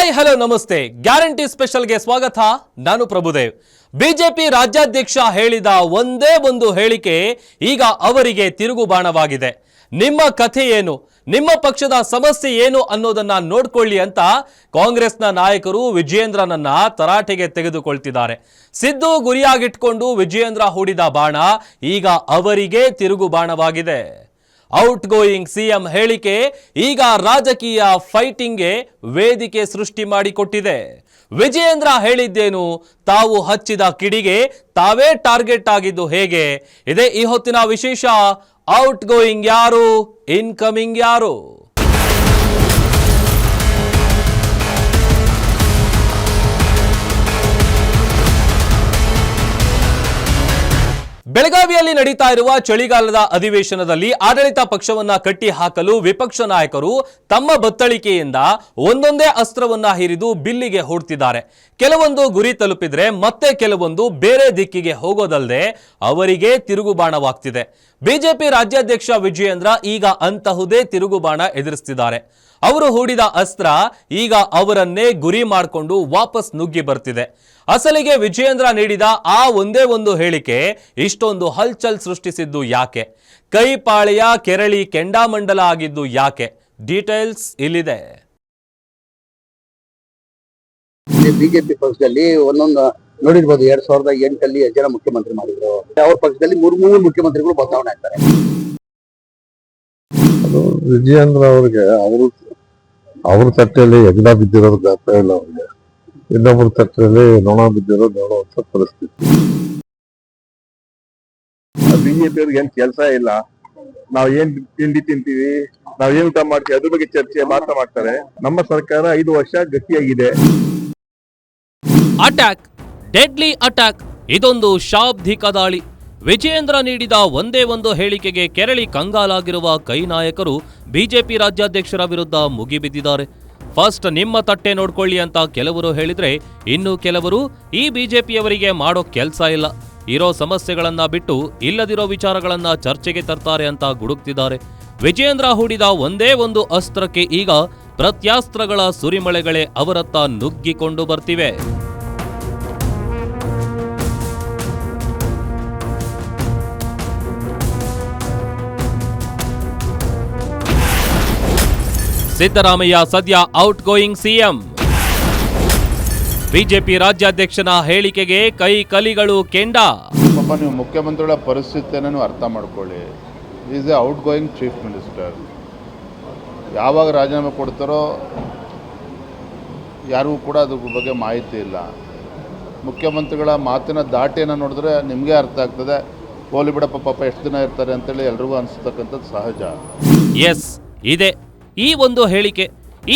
Hi hello ನಮಸ್ತೆ. Guarantee ಸ್ಪೆಷಲ್ಗೆ ಸ್ವಾಗತ. ನಾನು ಪ್ರಭುದೇವ್. ಬಿಜೆಪಿ ರಾಜ್ಯಾಧ್ಯಕ್ಷ ಹೇಳಿದ ಒಂದೇ ಒಂದು ಹೇಳಿಕೆ ಈಗ ಅವರಿಗೆ ತಿರುಗುಬಾಣವಾಗಿದೆ ನಿಮ್ಮ ಕಥೆ ಏನು? ನಿಮ್ಮ ಪಕ್ಷದ ಸಮಸ್ಯೆ ಏನು ಅನ್ನೋದನ್ನ ನೋಡ್ಕೊಳ್ಳಿ ಅಂತ ಕಾಂಗ್ರೆಸ್ನ ನಾಯಕರು ವಿಜಯೇಂದ್ರನನ್ನ ತರಾಟೆಗೆ ತೆಗೆದುಕೊಳ್ತಿದ್ದಾರೆ. ಸಿದ್ದು ಗುರಿಯಾಗಿಟ್ಕೊಂಡು ವಿಜಯೇಂದ್ರ ಹೂಡಿದ ಬಾಣ ಈಗ ಅವರಿಗೆ ತಿರುಗುಬಾಣವಾಗಿದೆ ಔಟ್ ಗೋಯಿಂಗ್ ಸಿಎಂ ಹೇಳಿಕೆ ಈಗ ರಾಜಕೀಯ ಫೈಟಿಂಗ್ಗೆ ವೇದಿಕೆ ಸೃಷ್ಟಿ ಮಾಡಿಕೊಟ್ಟಿದೆ. ವಿಜಯೇಂದ್ರ ಹೇಳಿದ್ದೇನು? ತಾವು ಹಚ್ಚಿದ ಕಿಡಿಗೆ ತಾವೇ ಟಾರ್ಗೆಟ್ ಆಗಿದ್ದು ಹೇಗೆ? ಇದೇ ಈ ಹೊತ್ತಿನ ವಿಶೇಷ ಔಟ್ ಗೋಯಿಂಗ್ ಯಾರು? ಇನ್ಕಮಿಂಗ್ ಯಾರು? ಬೆಳಗಾವಿಯಲ್ಲಿ ನಡೀತಾ ಇರುವ ಚಳಿಗಾಲದ ಅಧಿವೇಶನದಲ್ಲಿ ಆಡಳಿತ ಪಕ್ಷವನ್ನ ಕಟ್ಟಿಹಾಕಲು ವಿಪಕ್ಷ ನಾಯಕರು ತಮ್ಮ ಬತ್ತಳಿಕೆಯಿಂದ ಒಂದೊಂದೇ ಅಸ್ತ್ರವನ್ನ ಹಿರಿದು ಬಿಲ್ಲಿಗೆ ಹೂಡ್ತಿದ್ದಾರೆ. ಕೆಲವೊಂದು ಗುರಿ ತಲುಪಿದ್ರೆ ಮತ್ತೆ ಕೆಲವೊಂದು ಬೇರೆ ದಿಕ್ಕಿಗೆ ಹೋಗೋದಲ್ಲದೆ ಅವರಿಗೆ ತಿರುಗುಬಾಣವಾಗ್ತಿದೆ. ಬಿಜೆಪಿ ರಾಜ್ಯಾಧ್ಯಕ್ಷ ವಿಜಯೇಂದ್ರ ಈಗ ಅಂತಹುದೇ ತಿರುಗುಬಾಣ ಎದುರಿಸ್ತಿದ್ದಾರೆ. ಅವರು ಹೂಡಿದ ಅಸ್ತ್ರ ಈಗ ಅವರನ್ನೇ ಗುರಿ ಮಾಡಿಕೊಂಡು ವಾಪಸ್ ನುಗ್ಗಿ ಬರ್ತಿದೆ. ಅಸಲಿಗೆ ವಿಜಯೇಂದ್ರ ನೀಡಿದ ಆ ಒಂದೇ ಒಂದು ಹೇಳಿಕೆ ಇಷ್ಟೊಂದು ಹಲ್ಚಲ್ ಸೃಷ್ಟಿಸಿದ್ದು ಯಾಕೆ? ಕೈಪಾಳೆಯ ಕೆರಳಿ ಕೆಂಡಾಮಂಡಲ ಆಗಿದ್ದು ಯಾಕೆ? ಡೀಟೇಲ್ಸ್ ಇಲ್ಲಿದೆ. ಬಿಜೆಪಿ ಪಕ್ಷದಲ್ಲಿ ಒಂದೊಂದು ನೋಡಿರ್ಬೋದು ಎರಡ್ ಸಾವಿರದ ಎಂಟಲ್ಲಿ ಜನ ಮುಖ್ಯಮಂತ್ರಿ ಮಾಡಿದ್ರು. ಅವ್ರ ಪಕ್ಷದಲ್ಲಿ ಮೂರ್ ಮೂರು ಮುಖ್ಯಮಂತ್ರಿಗಳು ಬದಲಾವಣೆ ಆಗ್ತಾರೆ. ವಿಜಯೇಂದ್ರ ಅವ್ರಿಗೆ ಅವರು ಅವ್ರ ತಟ್ಟೆಯಲ್ಲಿ ಯಜ್ಞ ಬಿದ್ದಿರೋದು ಗಾತ್ರ ಇಲ್ಲ ಅವ್ರಿಗೆ. ಇನ್ನೊಬ್ಬರ ತಟ್ಟೆಯಲ್ಲಿ ನೊಣ ಬಿದ್ದಿರೋದು ನೋಡುವಂತ ಪರಿಸ್ಥಿತಿ. ಬಿಜೆಪಿ ಅವ್ರಿಗೆ ಏನ್ ಕೆಲಸ ಇಲ್ಲ. ನಾವ್ ಏನ್ ತಿಂಡಿ ತಿಂತೀವಿ ನಾವ್ ಏನ್ ಊಟ ಮಾಡ್ತೀವಿ ಅದ್ರ ಬಗ್ಗೆ ಚರ್ಚೆ ಮಾತ್ರ ಮಾಡ್ತಾರೆ. ನಮ್ಮ ಸರ್ಕಾರ ಐದು ವರ್ಷ ಗಟ್ಟಿಯಾಗಿದೆ. ಅಟ್ಯಾಕ್ ಡೆಡ್ಲಿ ಅಟ್ಯಾಕ್ ಇದೊಂದು ಶಾಬ್ದಿಕ ದಾಳಿ. ವಿಜಯೇಂದ್ರ ನೀಡಿದ ಒಂದೇ ಒಂದು ಹೇಳಿಕೆಗೆ ಕೆರಳಿ ಕಂಗಾಲಾಗಿರುವ ಕೈ ನಾಯಕರು ಬಿಜೆಪಿ ರಾಜ್ಯಾಧ್ಯಕ್ಷರ ವಿರುದ್ಧ ಮುಗಿಬಿದ್ದಿದ್ದಾರೆ. ಫಸ್ಟ್ ನಿಮ್ಮ ತಟ್ಟೆ ನೋಡ್ಕೊಳ್ಳಿ ಅಂತ ಕೆಲವರು ಹೇಳಿದ್ರೆ ಇನ್ನು ಕೆಲವರು ಈ ಬಿಜೆಪಿಯವರಿಗೆ ಮಾಡೋ ಕೆಲಸ ಇಲ್ಲ. ಇರೋ ಸಮಸ್ಯೆಗಳನ್ನ ಬಿಟ್ಟು ಇಲ್ಲದಿರೋ ವಿಚಾರಗಳನ್ನ ಚರ್ಚೆಗೆ ತರ್ತಾರೆ ಅಂತ ಗುಡುಕ್ತಿದ್ದಾರೆ. ವಿಜಯೇಂದ್ರ ಹೂಡಿದ ಒಂದೇ ಒಂದು ಅಸ್ತ್ರಕ್ಕೆ ಈಗ ಪ್ರತ್ಯಾಸ್ತ್ರಗಳ ಸುರಿಮಳೆಗಳೇ ಅವರತ್ತ ನುಗ್ಗಿಕೊಂಡು ಬರ್ತಿವೆ. ಸಿದ್ದರಾಮಯ್ಯ ಸದ್ಯ ಔಟ್ ಗೋಯಿಂಗ್ ಸಿಎಂ ಬಿಜೆಪಿ ರಾಜ್ಯಾಧ್ಯಕ್ಷನ ಹೇಳಿಕೆಗೆ ಕೈ ಕಲಿಗಳು ಕೆಂಡ. ಪಾಪ ನೀವು ಮುಖ್ಯಮಂತ್ರಿಗಳ ಪರಿಸ್ಥಿತಿಯನ್ನು ಅರ್ಥ ಮಾಡ್ಕೊಳ್ಳಿ. Is a outgoing chief minister ಯಾವಾಗ ರಾಜೀನಾಮೆ ಕೊಡ್ತಾರೋ ಯಾರಿಗೂ ಕೂಡ ಅದ್ರ ಬಗ್ಗೆ ಮಾಹಿತಿ ಇಲ್ಲ. ಮುಖ್ಯಮಂತ್ರಿಗಳ ಮಾತಿನ ದಾಟಿಯನ್ನು ನೋಡಿದ್ರೆ ನಿಮಗೆ ಅರ್ಥ ಆಗ್ತದೆ. ಹೋಲಿ ಬಿಡಪ್ಪ ಪಾಪ ಎಷ್ಟು ದಿನ ಇರ್ತಾರೆ ಅಂತೇಳಿ ಎಲ್ರಿಗೂ ಅನಿಸ್ತಕ್ಕಂಥದ್ದು ಸಹಜ. ಎಸ್ ಇದೆ. ಈ ಒಂದು ಹೇಳಿಕೆ,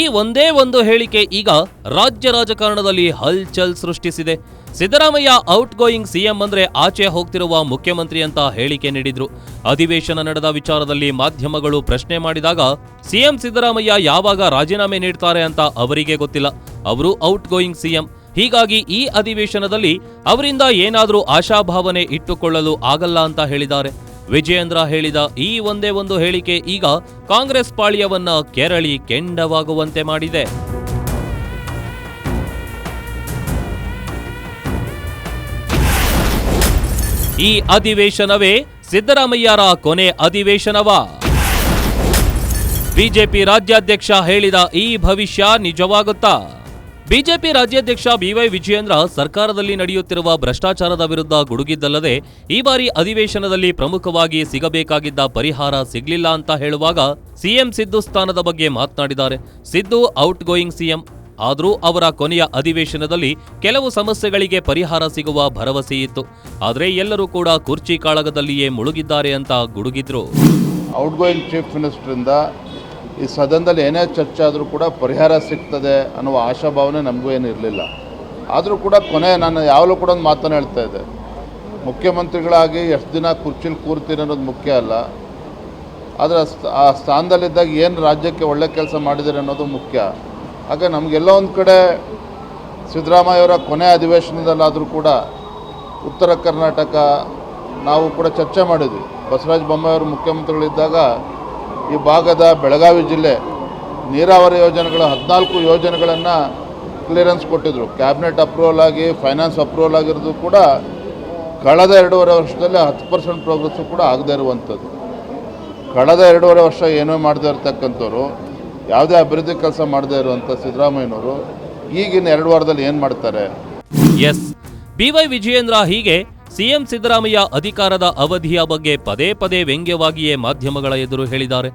ಈ ಒಂದೇ ಒಂದು ಹೇಳಿಕೆ ಈಗ ರಾಜ್ಯ ರಾಜಕಾರಣದಲ್ಲಿ ಹಲ್ಚಲ್ ಸೃಷ್ಟಿಸಿದೆ. ಸಿದ್ದರಾಮಯ್ಯ ಔಟ್ ಗೋಯಿಂಗ್ ಸಿಎಂ ಅಂದ್ರೆ ಆಚೆ ಹೋಗ್ತಿರುವ ಮುಖ್ಯಮಂತ್ರಿ ಅಂತ ಹೇಳಿಕೆ ನೀಡಿದ್ರು. ಅಧಿವೇಶನ ನಡೆದ ವಿಚಾರದಲ್ಲಿ ಮಾಧ್ಯಮಗಳು ಪ್ರಶ್ನೆ ಮಾಡಿದಾಗ, ಸಿಎಂ ಸಿದ್ದರಾಮಯ್ಯ ಯಾವಾಗ ರಾಜೀನಾಮೆ ನೀಡ್ತಾರೆ ಅಂತ ಅವರಿಗೆ ಗೊತ್ತಿಲ್ಲ. ಅವರು ಔಟ್ ಗೋಯಿಂಗ್ ಸಿಎಂ. ಹೀಗಾಗಿ ಈ ಅಧಿವೇಶನದಲ್ಲಿ ಅವರಿಂದ ಏನಾದರೂ ಆಶಾಭಾವನೆ ಇಟ್ಟುಕೊಳ್ಳಲು ಆಗಲ್ಲ ಅಂತ ಹೇಳಿದ್ದಾರೆ. ವಿಜಯೇಂದ್ರ ಹೇಳಿದ ಈ ಒಂದೇ ಒಂದು ಹೇಳಿಕೆ ಈಗ ಕಾಂಗ್ರೆಸ್ ಪಾಳ್ಯವನ್ನ ಕೆರಳಿ ಕೆಂಡವಾಗುವಂತೆ ಮಾಡಿದೆ. ಈ ಅಧಿವೇಶನವೇ ಸಿದ್ದರಾಮಯ್ಯರ ಕೊನೆ ಅಧಿವೇಶನವ. ಬಿಜೆಪಿ ರಾಜ್ಯಾಧ್ಯಕ್ಷ ಹೇಳಿದ ಈ ಭವಿಷ್ಯ ನಿಜವಾಗುತ್ತಾ? ಬಿಜೆಪಿ ರಾಜ್ಯಾಧ್ಯಕ್ಷ ಬಿವೈ ವಿಜಯೇಂದ್ರ ಸರ್ಕಾರದಲ್ಲಿ ನಡೆಯುತ್ತಿರುವ ಭ್ರಷ್ಟಾಚಾರದ ವಿರುದ್ಧ ಗುಡುಗಿದ್ದಲ್ಲದೆ ಈ ಬಾರಿ ಅಧಿವೇಶನದಲ್ಲಿ ಪ್ರಮುಖವಾಗಿ ಸಿಗಬೇಕಾಗಿದ್ದ ಪರಿಹಾರ ಸಿಗಲಿಲ್ಲ ಅಂತ ಹೇಳುವಾಗ ಸಿಎಂ ಸಿದ್ದು ಸ್ಥಾನದ ಬಗ್ಗೆ ಮಾತನಾಡಿದ್ದಾರೆ. Siddu outgoing CM. ಆದರೂ ಅವರ ಕೊನೆಯ ಅಧಿವೇಶನದಲ್ಲಿ ಕೆಲವು ಸಮಸ್ಯೆಗಳಿಗೆ ಪರಿಹಾರ ಸಿಗುವ ಭರವಸೆ ಇತ್ತು. ಆದರೆ ಎಲ್ಲರೂ ಕೂಡ ಕುರ್ಚಿ ಕಾಳಗದಲ್ಲಿಯೇ ಮುಳುಗಿದ್ದಾರೆ ಅಂತ ಗುಡುಗಿದ್ರು. ಔಟ್ ಗೋಯಿಂಗ್ ಚೀಫ್ ಮಿನಿಸ್ಟ್ರಿಂದ ಈ ಸದನದಲ್ಲಿ ಏನೇ ಚರ್ಚೆ ಆದರೂ ಕೂಡ ಪರಿಹಾರ ಸಿಗ್ತದೆ ಅನ್ನುವ ಆಶಾಭಾವನೆ ನಮಗೂ ಏನು ಇರಲಿಲ್ಲ. ಆದರೂ ಕೂಡ ಕೊನೆ ನಾನು ಯಾವಾಗಲೂ ಕೂಡ ಒಂದು ಮಾತನ್ನು ಹೇಳ್ತಾ ಇದ್ದೆ. ಮುಖ್ಯಮಂತ್ರಿಗಳಾಗಿ ಎಷ್ಟು ದಿನ ಕುರ್ಚಿಲಿ ಕೂರ್ತೀನಿ ಅನ್ನೋದು ಮುಖ್ಯ ಅಲ್ಲ. ಆದರೆ ಆ ಸ್ಥಾನದಲ್ಲಿದ್ದಾಗ ಏನು ರಾಜ್ಯಕ್ಕೆ ಒಳ್ಳೆ ಕೆಲಸ ಮಾಡಿದ್ದೀರಿ ಅನ್ನೋದು ಮುಖ್ಯ. ಹಾಗೆ ನಮಗೆಲ್ಲ ಒಂದು ಕಡೆ ಸಿದ್ದರಾಮಯ್ಯವರ ಕೊನೆ ಅಧಿವೇಶನದಲ್ಲಾದರೂ ಕೂಡ ಉತ್ತರ ಕರ್ನಾಟಕ ನಾವು ಕೂಡ ಚರ್ಚೆ ಮಾಡಿದ್ವಿ. ಬಸವರಾಜ ಬೊಮ್ಮಾಯಿಯವರು ಮುಖ್ಯಮಂತ್ರಿಗಳಿದ್ದಾಗ ಈ ಭಾಗದ ಬೆಳಗಾವಿ ಜಿಲ್ಲೆ ನೀರಾವರಿ ಯೋಜನೆಗಳ ಹದಿನಾಲ್ಕು ಯೋಜನೆಗಳನ್ನು ಕ್ಲಿಯರೆನ್ಸ್ ಕೊಟ್ಟಿದ್ದರು ಕ್ಯಾಬಿನೆಟ್ ಅಪ್ರೂವಲ್ ಆಗಿ, ಫೈನಾನ್ಸ್ ಅಪ್ರೂವಲ್ ಆಗಿರೋದು ಕೂಡ ಕಳೆದ ಎರಡೂವರೆ ವರ್ಷದಲ್ಲಿ ಹತ್ತು ಪರ್ಸೆಂಟ್ ಪ್ರೋಗ್ರೆಸ್ಸು ಕೂಡ ಆಗದೇ ಇರುವಂಥದ್ದು. ಕಳೆದ ಎರಡೂವರೆ ವರ್ಷ ಏನೋ ಮಾಡದೇ ಇರತಕ್ಕಂಥವ್ರು, ಯಾವುದೇ ಅಭಿವೃದ್ಧಿ ಕೆಲಸ ಮಾಡದೇ ಇರುವಂಥ ಸಿದ್ದರಾಮಯ್ಯನವರು, ಈಗಿನ ಎರಡು ವಾರದಲ್ಲಿ ಏನು ಮಾಡ್ತಾರೆ? ಎಸ್. ಬಿವೈ ವಿಜಯೇಂದ್ರ ಹೀಗೆ ಸಿಎಂ ಸಿದ್ದರಾಮಯ್ಯ ಅಧಿಕಾರದ ಅವಧಿಯ ಬಗ್ಗೆ ಪದೇ ಪದೇ ವ್ಯಂಗ್ಯವಾಗಿಯೇ ಮಾಧ್ಯಮಗಳ ಎದುರು ಹೇಳಿದ್ದಾರೆ.